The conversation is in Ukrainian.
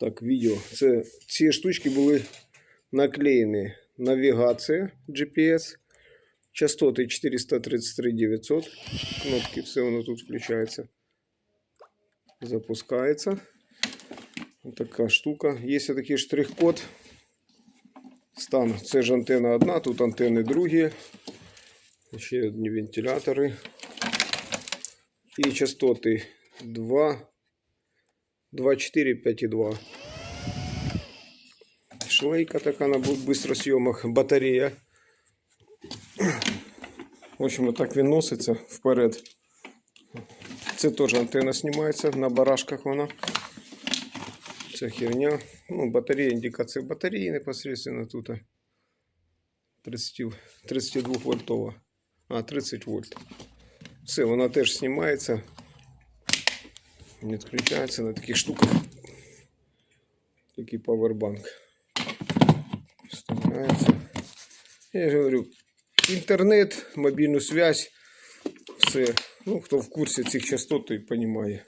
Так, відео. Це, ці штучки були наклеєні. Навігація GPS. Частоти 433 900. Кнопки, все воно тут включається. Запускається. Ось така штука. Є такий штрих-код. Стан. Це ж антенна одна, тут антенни другі. Ще одні вентилятори. І частоти 2, 2, 4, 5 і 2. Шлейка така на бистросйомах, батарея. В общем, так він носиться вперед. Це теж антенна знімається, на барашках вона. Ця херня. Ну, батарея, індикація батареї непосредственно тут. 30, 32 вольтова. А, 30 вольт. Все, вона теж знімається. Відключається на таких штуках. Такий павербанк. Вставляється. Я ж говорю, інтернет, мобільну связь, все. Ну, хто в курсі цих частот, той розуміє.